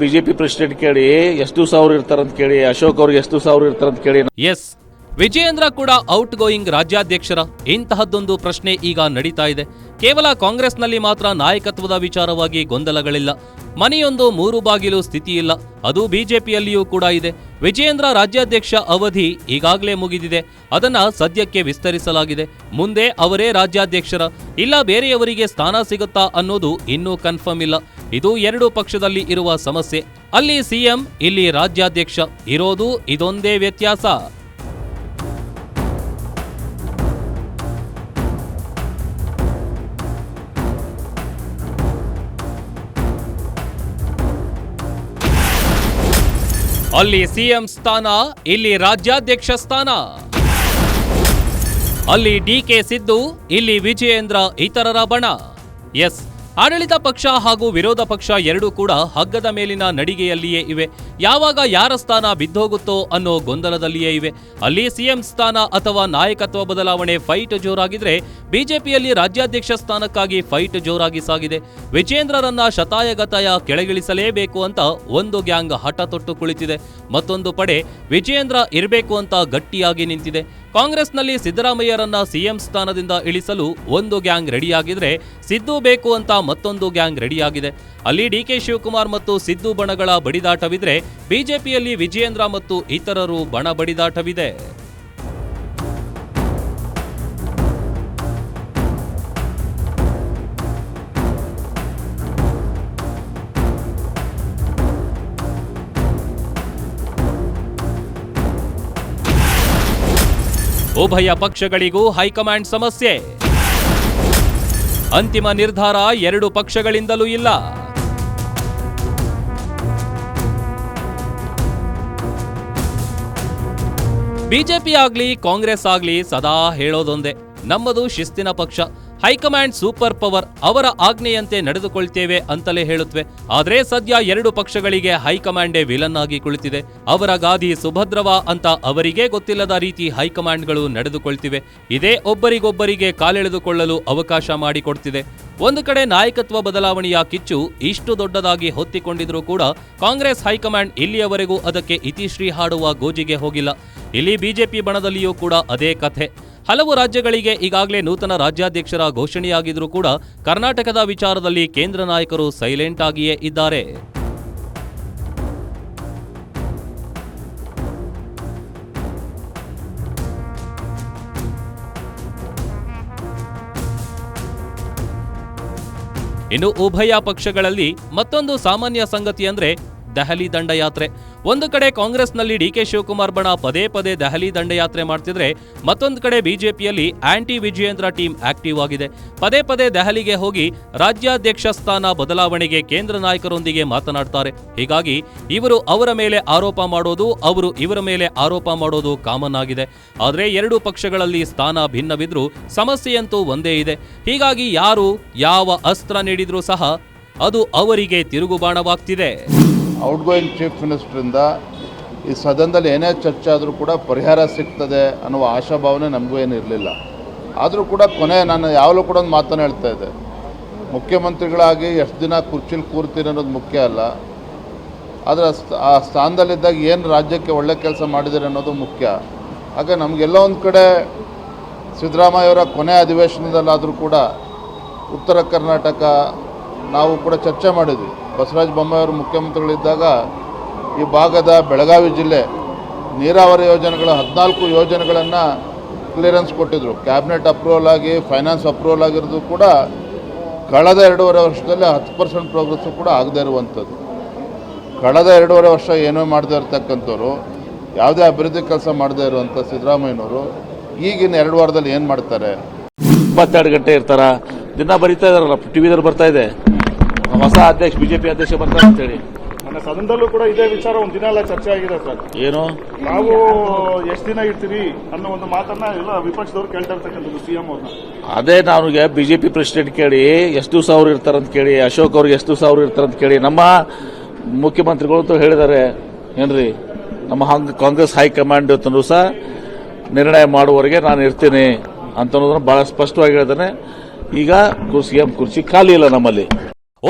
ಬಿಜೆಪಿ ಪ್ರೆಸಿಡೆಂಟ್ ಕೇಳಿ ಎಷ್ಟು ಸಾವಿರ ಅವ್ರು ಇರ್ತಾರಂತ ಕೇಳಿ ಅಶೋಕ್ ಅವ್ರಿಗೆ ಎಷ್ಟು ಸಾವಿರ ಅವ್ರು ಇರ್ತಾರಂತ ಕೇಳಿ. ಎಸ್ ವಿಜಯೇಂದ್ರ ಕೂಡ ಔಟ್ ಗೋಯಿಂಗ್ ರಾಜ್ಯಾಧ್ಯಕ್ಷರ. ಇಂತಹದ್ದೊಂದು ಪ್ರಶ್ನೆ ಈಗ ನಡೀತಾ ಇದೆ. ಕೇವಲ ಕಾಂಗ್ರೆಸ್ನಲ್ಲಿ ಮಾತ್ರ ನಾಯಕತ್ವದ ವಿಚಾರವಾಗಿ ಗೊಂದಲಗಳಿಲ್ಲ. ಮನೆಯೊಂದು ಮೂರು ಬಾಗಿಲು ಸ್ಥಿತಿ ಇಲ್ಲ ಅದು ಬಿಜೆಪಿಯಲ್ಲಿಯೂ ಕೂಡ ಇದೆ. ವಿಜಯೇಂದ್ರ ರಾಜ್ಯಾಧ್ಯಕ್ಷ ಅವಧಿ ಈಗಾಗಲೇ ಮುಗಿದಿದೆ. ಅದನ್ನ ಸದ್ಯಕ್ಕೆ ವಿಸ್ತರಿಸಲಾಗಿದೆ. ಮುಂದೆ ಅವರೇ ರಾಜ್ಯಾಧ್ಯಕ್ಷರ. ಇಲ್ಲ ಬೇರೆಯವರಿಗೆ ಸ್ಥಾನ ಸಿಗುತ್ತಾ ಅನ್ನೋದು ಇನ್ನೂ ಕನ್ಫರ್ಮ್ ಇಲ್ಲ. ಇದು ಎರಡು ಪಕ್ಷದಲ್ಲಿ ಇರುವ ಸಮಸ್ಯೆ. ಅಲ್ಲಿ ಸಿಎಂ, ಇಲ್ಲಿ ರಾಜ್ಯಾಧ್ಯಕ್ಷ. ಇರೋದು ಇದೊಂದೇ ವ್ಯತ್ಯಾಸ. ಅಲ್ಲಿ ಸಿಎಂ ಸ್ಥಾನ ಇಲ್ಲಿ ರಾಜ್ಯಾಧ್ಯಕ್ಷ ಸ್ಥಾನ. ಅಲ್ಲಿ ಡಿಕೆ ಸಿದ್ದು ಇಲ್ಲಿ ವಿಜಯೇಂದ್ರ ಇತರರ ಬಣ. ಎಸ್. ಆಡಳಿತ ಪಕ್ಷ ಹಾಗೂ ವಿರೋಧ ಪಕ್ಷ ಎರಡೂ ಕೂಡ ಹಗ್ಗದ ಮೇಲಿನ ನಡಿಗೆಯಲ್ಲಿಯೇ ಇವೆ. ಯಾವಾಗ ಯಾರ ಸ್ಥಾನ ಬಿದ್ದೋಗುತ್ತೋ ಅನ್ನೋ ಗೊಂದಲದಲ್ಲಿಯೇ ಇವೆ. ಅಲ್ಲಿ ಸಿಎಂ ಸ್ಥಾನ ಅಥವಾ ನಾಯಕತ್ವ ಬದಲಾವಣೆ ಫೈಟ್ ಜೋರಾಗಿದ್ರೆ ಬಿಜೆಪಿಯಲ್ಲಿ ರಾಜ್ಯಾಧ್ಯಕ್ಷ ಸ್ಥಾನಕ್ಕಾಗಿ ಫೈಟ್ ಜೋರಾಗಿ ಸಾಗಿದೆ. ವಿಜೇಂದ್ರರನ್ನ ಶತಾಯಗತಾಯ ಕೆಳಗಿಳಿಸಲೇಬೇಕು ಅಂತ ಒಂದು ಗ್ಯಾಂಗ್ ಹಠ ತೊಟ್ಟು ಕುಳಿತಿದೆ. ಮತ್ತೊಂದು ಪಡೆ ವಿಜೇಂದ್ರ ಇರಬೇಕು ಅಂತ ಗಟ್ಟಿಯಾಗಿ ನಿಂತಿದೆ. ಕಾಂಗ್ರೆಸ್ನಲ್ಲಿ ಸಿದ್ದರಾಮಯ್ಯರನ್ನ ಸಿಎಂ ಸ್ಥಾನದಿಂದ ಇಳಿಸಲು ಒಂದು ಗ್ಯಾಂಗ್ ರೆಡಿಯಾಗಿದ್ರೆ ಸಿದ್ದು ಬೇಕು ಅಂತ ಮತ್ತೊಂದು ಗ್ಯಾಂಗ್ ರೆಡಿಯಾಗಿದೆ. ಅಲ್ಲಿ ಡಿಕೆ ಶಿವಕುಮಾರ್ ಮತ್ತು ಸಿದ್ದು ಬಣಗಳ ಬಡಿದಾಟವಿದ್ರೆ ಬಿಜೆಪಿಯಲ್ಲಿ ವಿಜಯೇಂದ್ರ ಮತ್ತು ಇತರರು ಬಣ ಬಡಿದಾಟವಿದೆ. ಉಭಯ ಪಕ್ಷಗಳಿಗೂ ಹೈಕಮಾಂಡ್ ಸಮಸ್ಯೆ. ಅಂತಿಮ ನಿರ್ಧಾರ ಎರಡು ಪಕ್ಷಗಳಿಂದಲೂ ಇಲ್ಲ. ಬಿಜೆಪಿ ಆಗ್ಲಿ, ಕಾಂಗ್ರೆಸ್ ಆಗ್ಲಿ ಸದಾ ಹೇಳೋದೊಂದೇ. ನಮ್ಮದು ಶಿಸ್ತಿನ ಪಕ್ಷ. ಹೈಕಮಾಂಡ್ ಸೂಪರ್ ಪವರ್ ಅವರ ಆಜ್ಞೆಯಂತೆ ನಡೆದುಕೊಳ್ತೇವೆ ಅಂತಲೇ ಹೇಳುತ್ತವೆ. ಆದರೆ ಸದ್ಯ ಎರಡು ಪಕ್ಷಗಳಿಗೆ ಹೈಕಮಾಂಡೇ ವಿಲನ್ ಆಗಿ ಕುಳಿತಿದೆ. ಅವರ ಗಾದಿ ಸುಭದ್ರವ ಅಂತ ಅವರಿಗೇ ಗೊತ್ತಿಲ್ಲದ ರೀತಿ ಹೈಕಮಾಂಡ್ಗಳು ನಡೆದುಕೊಳ್ತಿವೆ. ಇದೇ ಒಬ್ಬರಿಗೊಬ್ಬರಿಗೆ ಕಾಲೆಳೆದುಕೊಳ್ಳಲು ಅವಕಾಶ ಮಾಡಿಕೊಡ್ತಿದೆ. ಒಂದು ಕಡೆ ನಾಯಕತ್ವ ಬದಲಾವಣೆಯ ಕಿಚ್ಚು ಇಷ್ಟು ದೊಡ್ಡದಾಗಿ ಹೊತ್ತಿಕೊಂಡಿದ್ರೂ ಕೂಡ ಕಾಂಗ್ರೆಸ್ ಹೈಕಮಾಂಡ್ ಇಲ್ಲಿಯವರೆಗೂ ಅದಕ್ಕೆ ಇತಿಶ್ರೀ ಹಾಡುವ ಗೋಜಿಗೆ ಹೋಗಿಲ್ಲ. ಇಲ್ಲಿ ಬಿಜೆಪಿ ಬಣದಲ್ಲಿಯೂ ಕೂಡ ಅದೇ ಕಥೆ. ಹಲವು ರಾಜ್ಯಗಳಿಗೆ ಈಗಾಗಲೇ ನೂತನ ರಾಜ್ಯಾಧ್ಯಕ್ಷರ ಘೋಷಣೆಯಾಗಿದ್ರೂ ಕೂಡ ಕರ್ನಾಟಕದ ವಿಚಾರದಲ್ಲಿ ಕೇಂದ್ರ ನಾಯಕರು ಸೈಲೆಂಟ್ ಆಗಿಯೇ ಇದ್ದಾರೆ. ಇನ್ನು ಉಭಯ ಪಕ್ಷಗಳಲ್ಲಿ ಮತ್ತೊಂದು ಸಾಮಾನ್ಯ ಸಂಗತಿ ಅಂದ್ರೆ ದೆಹಲಿ ದಂಡಯಾತ್ರೆ. ಒಂದು ಕಡೆ ಕಾಂಗ್ರೆಸ್ನಲ್ಲಿ ಡಿ ಕೆ ಶಿವಕುಮಾರ್ ಬಣ ಪದೇ ಪದೇ ದೆಹಲಿ ದಂಡಯಾತ್ರೆ ಮಾಡ್ತಿದ್ರೆ, ಮತ್ತೊಂದು ಕಡೆ ಬಿಜೆಪಿಯಲ್ಲಿ ಆಂಟಿ ವಿಜಯೇಂದ್ರ ಟೀಮ್ ಆಕ್ಟಿವ್ ಆಗಿದೆ. ಪದೇ ಪದೇ ದೆಹಲಿಗೆ ಹೋಗಿ ರಾಜ್ಯಾಧ್ಯಕ್ಷ ಸ್ಥಾನ ಬದಲಾವಣೆಗೆ ಕೇಂದ್ರ ನಾಯಕರೊಂದಿಗೆ ಮಾತನಾಡ್ತಾರೆ. ಹೀಗಾಗಿ ಇವರು ಅವರ ಮೇಲೆ ಆರೋಪ ಮಾಡೋದು, ಅವರು ಇವರ ಮೇಲೆ ಆರೋಪ ಮಾಡೋದು ಕಾಮನ್ ಆಗಿದೆ. ಆದರೆ ಎರಡು ಪಕ್ಷಗಳಲ್ಲಿ ಸ್ಥಾನ ಭಿನ್ನವಿದ್ರೂ ಸಮಸ್ಯೆಯಂತೂ ಒಂದೇ ಇದೆ. ಹೀಗಾಗಿ ಯಾರು ಯಾವ ಅಸ್ತ್ರ ನೀಡಿದ್ರೂ ಸಹ ಅದು ಅವರಿಗೆ ತಿರುಗುಬಾಣವಾಗ್ತಿದೆ. ಔಟ್ ಗೋಯಿಂಗ್ ಚೀಫ್ ಮಿನಿಸ್ಟ್ರಿಂದ ಈ ಸದನದಲ್ಲಿ ಏನೇ ಚರ್ಚೆ ಆದರೂ ಕೂಡ ಪರಿಹಾರ ಸಿಗ್ತದೆ ಅನ್ನುವ ಆಶಾಭಾವನೆ ನಮಗೂ ಏನು ಇರಲಿಲ್ಲ. ಆದರೂ ಕೂಡ ಕೊನೆ ನಾನು ಯಾವಾಗಲೂ ಕೂಡ ಒಂದು ಮಾತನ್ನು ಹೇಳ್ತಾ ಇದ್ದೆ. ಮುಖ್ಯಮಂತ್ರಿಗಳಾಗಿ ಎಷ್ಟು ದಿನ ಕುರ್ಚಿಲಿ ಕೂರ್ತೀನಿ ಅನ್ನೋದು ಮುಖ್ಯ ಅಲ್ಲ. ಆದರೆ ಆ ಸ್ಥಾನದಲ್ಲಿದ್ದಾಗ ಏನು ರಾಜ್ಯಕ್ಕೆ ಒಳ್ಳೆ ಕೆಲಸ ಮಾಡಿದ್ದಾರೆ ಅನ್ನೋದು ಮುಖ್ಯ. ಹಾಗೆ ನಮಗೆಲ್ಲ ಒಂದು ಕಡೆ ಸಿದ್ದರಾಮಯ್ಯವರ ಕೊನೆ ಅಧಿವೇಶನದಲ್ಲಾದರೂ ಕೂಡ ಉತ್ತರ ಕರ್ನಾಟಕ ನಾವು ಕೂಡ ಚರ್ಚೆ ಮಾಡಿದ್ವಿ. ಬಸವರಾಜ ಬೊಮ್ಮಾಯಿಯವರು ಮುಖ್ಯಮಂತ್ರಿಗಳಿದ್ದಾಗ ಈ ಭಾಗದ ಬೆಳಗಾವಿ ಜಿಲ್ಲೆ ನೀರಾವರಿ ಯೋಜನೆಗಳ ಹದಿನಾಲ್ಕು ಯೋಜನೆಗಳನ್ನು ಕ್ಲಿಯರೆನ್ಸ್ ಕೊಟ್ಟಿದ್ದರು ಕ್ಯಾಬಿನೆಟ್ ಅಪ್ರೂವಲ್ ಆಗಿ, ಫೈನಾನ್ಸ್ ಅಪ್ರೂವಲ್ ಆಗಿರೋದು ಕೂಡ ಕಳೆದ ಎರಡೂವರೆ ವರ್ಷದಲ್ಲಿ ಹತ್ತು ಪರ್ಸೆಂಟ್ ಪ್ರೋಗ್ರೆಸ್ಸು ಕೂಡ ಆಗದೇ ಇರುವಂಥದ್ದು. ಕಳೆದ ಎರಡೂವರೆ ವರ್ಷ ಏನೋ ಮಾಡದೇ ಇರತಕ್ಕಂಥವ್ರು, ಯಾವುದೇ ಅಭಿವೃದ್ಧಿ ಕೆಲಸ ಮಾಡದೇ ಇರುವಂಥ ಸಿದ್ದರಾಮಯ್ಯನವರು ಈಗಿನ ಎರಡು ವಾರದಲ್ಲಿ ಏನು ಮಾಡ್ತಾರೆ? ಇಪ್ಪತ್ತೆರಡು ಗಂಟೆ ಇರ್ತಾರ? ದಿನ ಬರೀತಾ ಇದಾರಲ್ಲ ಟಿವಿದಲ್ಲಿ ಬರ್ತಾ ಇದೆ. ಹೊಸ ಅಧ್ಯಕ್ಷ ಬಿಜೆಪಿ ಅಧ್ಯಕ್ಷ ಬರ್ತಾರೆ ಅಂತೇಳಿ ನನ್ನ ಸದನದಲ್ಲೂ ಕೂಡ ಇದೇ ವಿಚಾರ ಒಂದು ದಿನ ಎಲ್ಲ ಚರ್ಚೆ ಆಗಿದೆ ಸರ್. ಏನು? ನಾವು ಎಷ್ಟು ದಿನ ಇರ್ತೀವಿ ಅನ್ನೋ ಒಂದು ಮಾತನ್ನ ಎಲ್ಲ ವಿಪಕ್ಷದವ್ರು ಕೇಳ್ತಾ ಇರ್ತಕ್ಕಂಥದ್ದು ಸಿಎಂ ಅವ್ರನ್ನ ಅದೇ ನನಗೆ ಬಿಜೆಪಿ ಪ್ರೆಸಿಡೆಂಟ್ ಕೇಳಿ ಎಷ್ಟು ದಿವಸ ಅವ್ರು ಇರ್ತಾರಂತ ಕೇಳಿ ಅಶೋಕ್ ಅವ್ರಿಗೆ ಎಷ್ಟು ದಿವಸ ಅವ್ರು ಇರ್ತಾರಂತ ಕೇಳಿ ನಮ್ಮ ಮುಖ್ಯಮಂತ್ರಿಗಳು ಅಂತೂ ಹೇಳಿದ್ದಾರೆ. ಏನ್ರಿ? ನಮ್ಮ ಹಂಗ್ ಕಾಂಗ್ರೆಸ್ ಹೈಕಮಾಂಡ್ ತನೂ ಸಹ ನಿರ್ಣಯ ಮಾಡುವವರೆಗೆ ನಾನು ಇರ್ತೀನಿ ಅಂತ ಅನ್ನೋದನ್ನ ಬಹಳ ಸ್ಪಷ್ಟವಾಗಿ ಹೇಳಿದಾನೆ ಈಗ ಸಿಎಂ ಕುರ್ಚಿ ಖಾಲಿ ಇಲ್ಲ ನಮ್ಮಲ್ಲಿ.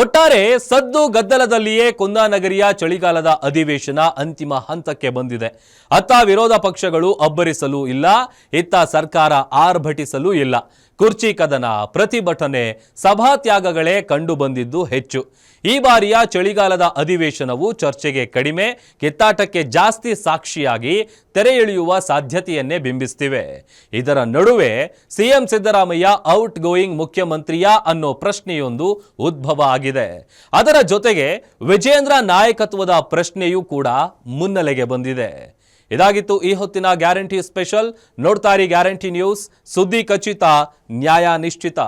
ಒಟ್ಟಾರೆ ಸದ್ದು ಗದ್ದಲದಲ್ಲಿಯೇ ಕುಂದಾನಗರಿಯ ಚಳಿಗಾಲದ ಅಧಿವೇಶನ ಅಂತಿಮ ಹಂತಕ್ಕೆ ಬಂದಿದೆ. ಅತ್ತ ವಿರೋಧ ಪಕ್ಷಗಳು ಅಬ್ಬರಿಸಲು ಇಲ್ಲ, ಇತ್ತ ಸರ್ಕಾರ ಆರ್ಭಟಿಸಲು ಇಲ್ಲ. ಕುರ್ಚಿ ಕದನ ಪ್ರತಿಭಟನೆ ಸಭಾತ್ಯಾಗಗಳೇ ಕಂಡು ಬಂದಿದ್ದು ಹೆಚ್ಚು. ಈ ಬಾರಿಯ ಚಳಿಗಾಲದ ಅಧಿವೇಶನವು ಚರ್ಚೆಗೆ ಕಡಿಮೆ, ಕಿತ್ತಾಟಕ್ಕೆ ಜಾಸ್ತಿ ಸಾಕ್ಷಿಯಾಗಿ ತೆರೆ ಎಳೆಯುವ ಸಾಧ್ಯತೆಯನ್ನೇ ಬಿಂಬಿಸ್ತಿವೆ. ಇದರ ನಡುವೆ ಸಿಎಂ ಸಿದ್ದರಾಮಯ್ಯ ಔಟ್ ಗೋಯಿಂಗ್ ಮುಖ್ಯಮಂತ್ರಿಯಾ ಅನ್ನೋ ಪ್ರಶ್ನೆಯೊಂದು ಉದ್ಭವ ಆಗಿದೆ. ಅದರ ಜೊತೆಗೆ ವಿಜೇಂದ್ರ ನಾಯಕತ್ವದ ಪ್ರಶ್ನೆಯೂ ಕೂಡ ಮುನ್ನೆಲೆಗೆ ಬಂದಿದೆ. ಇದಾಗಿತ್ತು ಈ ಹೊತ್ತಿನ ಗ್ಯಾರಂಟಿ ಸ್ಪೆಷಲ್. ನೋಡ್ತಾರಿ ಗ್ಯಾರಂಟಿ ನ್ಯೂಸ್. ಸುದ್ದಿ ಖಚಿತ ನ್ಯಾಯ ನಿಶ್ಚಿತ.